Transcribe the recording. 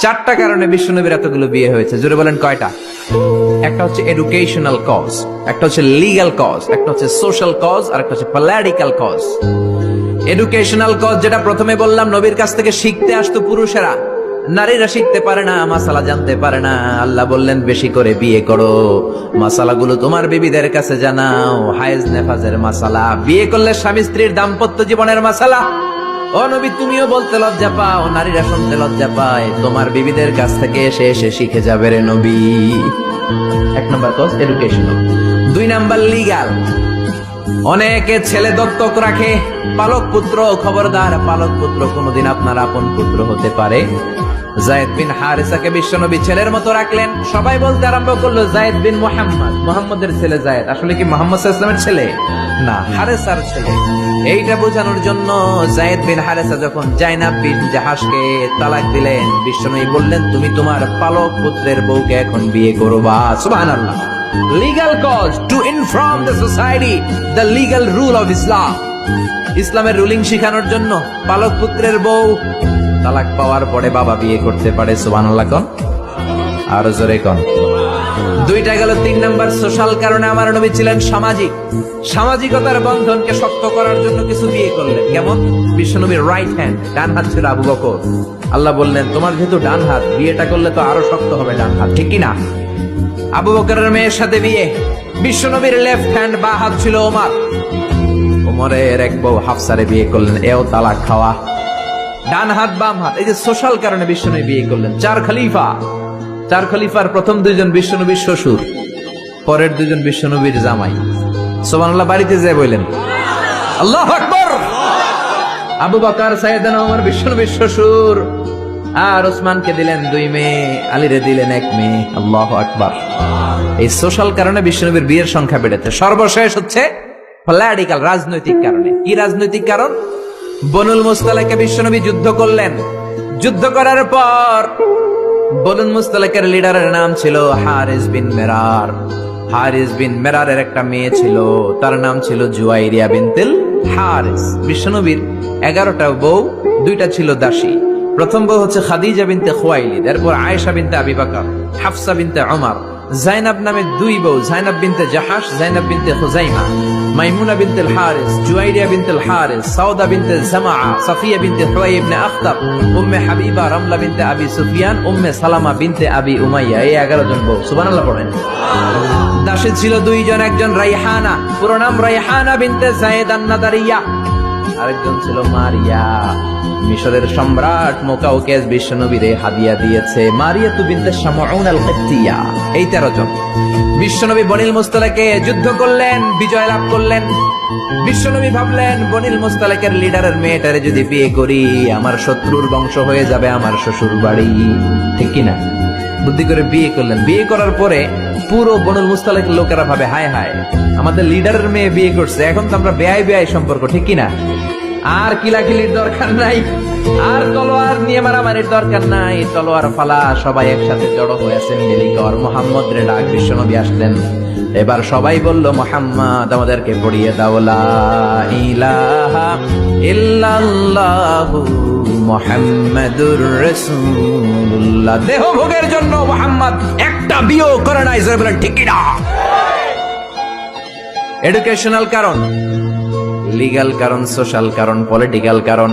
চারটা কারণে বিশ্বনবীর এতগুলো বিয়ে হয়েছে। জোরে বলেন কয়টা? একটা হচ্ছে এডুকেশনাল কজ একটা হচ্ছে লিগ্যাল কজ একটা হচ্ছে সোশ্যাল কজ আর একটা হচ্ছে পলিটিক্যাল কজ এডুকেশনাল কজ যেটা প্রথমে বললাম, নবীর কাছ থেকে শিখতে আসতো পুরুষেরা। নারীরা শিখতে পারে না, মাসালা জানতে পারে না। আল্লাহ বললেন, বেশি করে বিয়ে করো। মাসালাগুলো তোমার বিবিদের কাছে জানাও। হায়েজ নেফাজের মাসালা। বিয়ে করলে স্বামী স্ত্রীর দাম্পত্য জীবনের মাসালা। ও নবী, তুমিও বলতে লজ্জা পাও, নারীরা শুনতে লজ্জা পায়। তোমার বিবিদের কাছ থেকে এসে এসে শিখে যাবে রে নবী। এক নম্বর কজ এডুকেশনাল দুই নাম্বার লিগাল অনেকে ছেলে দত্তক রাখে, পালক পুত্র খবরদার। পালক পুত্র কোনোদিন আপনার আপন পুত্র হতে পারে। জায়েদ বিন হারিসাকে বিশ্বনবী ছেলের মতো রাখলেন। সবাই বলতে আরম্ভ করল জায়েদ বিন মোহাম্মদ। মোহাম্মদের ছেলে জায়েদ। আসলে কি মোহাম্মদ ইসলামের ছেলে? না, হারেসার ছেলে। এইটা বোঝানোর জন্য বিন হারেসা যখন জাইনাব বিন তালাক দিলেন, বিশ্বনবী বললেন, তুমি তোমার পালক পুত্রের বউকে এখন বিয়ে করবা। সুবহানাল্লাহ। To inform the society, the legal rule of Islam ইসলামের রুলিং শেখানোর জন্য পালক পুত্রের বউ তালাক পাওয়ার পরে বাবা বিয়ে করতে পারে, সুবহানাল্লাহ কোন। আরও জোরে কোন। দুইটা গেল তিন নাম্বার সোশ্যাল কারণে আমার নবী ছিলেন সামাজিক। সামাজিকতার বন্ধনকে শক্ত করার জন্য কিছু বিয়ে করলেন। কেমন? বিশ্বনবীর রাইট হ্যান্ড ডান হাত ছিল আবু বকর। আল্লাহ বললেন, তোমার যেহেতু ডান হাত, বিয়েটা করলে তো আরও শক্ত হবে ডান হাত, ঠিক কি না আবু বকরের মেয়ের সাথে বিয়ে। বিশ্বনবীর লেফট হ্যান্ড বা হাত ছিল ওমার। ওমরের এক বউ হাফসারে বিয়ে করলেন, এও তালাক খাওয়া। ডান হাত, বাম হাত। এই যে সোশ্যাল কারণে বিশ্বনবী বিয়ে করলেন। চার খলিফা। চার খলিফার প্রথম দুইজন বিশ্বনবীর শ্বশুর, পরের দুজন বিশ্বনবীর জামাই। সোমানুল্লাহ বাড়িতে যায় বললেন, আল্লাহ আকবর! আবু বকর, সাইয়েদানা ওমর, বিশ্বনবীর শ্বশুর। আর ওসমানকে দিলেন দুই মেয়ে, আলীরে দিলেন এক মেয়ে। আল্লাহ আকবার। এই সোশ্যাল কারণে বিশ্বনবীর বিয়ের সংখ্যা বেড়েছে। সর্বশেষ হচ্ছে পলিটিক্যাল, রাজনৈতিক কারণে। কি রাজনৈতিক কারণ? বনুল মুস্তালাকে বিশ্বনবী যুদ্ধ করলেন। যুদ্ধ করার পর বনুল মুস্তালাকের লিডারের নাম ছিল হারিস বিন মেরার। হারিস বিন মেরারের একটা মেয়ে ছিল, তার নাম ছিল জুয়াইরিয়া বিনতিল হারিস। বিশ্বনবীর এগারোটা বউ, দুইটা ছিল দাসী। প্রথম বউ হচ্ছে খাদিজা বিনতে খোয়াইলিদ, এরপর আয়েশা বিনতে আবি বকর, হাফসা বিনতে ওমর। জাইনাব নামে দুই বউ, জাইনাব বিনতে জাহাস জাইনাব বিনতে খুজাইমা, মাইমুনা বিনতে হারিস জুয়াইরিয়া বিনতে হারিস সাউদা বিনতে জামা সাফিয়া বিনতে হুয়াই ইবনে আখতাব, উম্মে হাবিবা রামলা বিনতে আবি সুফিয়ান, উম্মে সালামা বিনতে আবি উমাইয়া, এই এগারো জন বউ। সুবহানাল্লাহ পড়েন। দাসে ছিল দুইজন, একজন রাইহানা, পুরো নাম রাইহানা বিনতে জায়েদ আন্নাদারিয়া। আরেকজন ছিল মারিয়া। মিশরের সম্রাট মোকাউকেস বিশ্বনবীরে হাদিয়া দিয়েছে মারিয়া তু শামউন আল কিত্তিয়া এই তেরো জন। বিশ্বনবী বনিল মুস্তালাকে যুদ্ধ করলেন, বিজয় লাভ করলেন। বিশ্বনবী ভাবলেন, বনিল মুস্তালাকের লিডারের মেয়েটারে যদি বিয়ে করি, আমার শত্রুর বংশ হয়ে যাবে আমার শ্বশুর বাড়ি ঠিক কিনা? বুদ্ধি করে বিয়ে করলেন। বিয়ে করার পরে পুরো বনুল মুস্তালেক লোকেরা ভাবে, হায় হায়, আমাদের লিডারের মেয়ে বিয়ে করছে। এখন তো আমরা ব্যয় ব্যয় সম্পর্ক, ঠিক কিনা? আর কিলাকিলির দরকার নাই। আর তলোয়ার নিয়ে মারামারির দরকার নাই। তলোয়ার ফালা সবাই একসাথে জড়ো হয়েছেন মিলিকর মোহাম্মদ রে ডাক বিশ্বনবী আসলেন। এবার সবাই বলল, মোহাম্মদ, আমাদেরকে পড়িয়ে দাও, লা ইলাহা ইল্লাল্লাহু মোহাম্মদুর রাসূলুল্লাহ। দেহ ভোগের জন্য মোহাম্মদ একটা বিয়ে করে নাই, জোরে বলেন কিনা? এডুকেশনাল কারণ। লিগ্যাল কারণ সোশ্যাল কারণ পলিটিক্যাল কারণ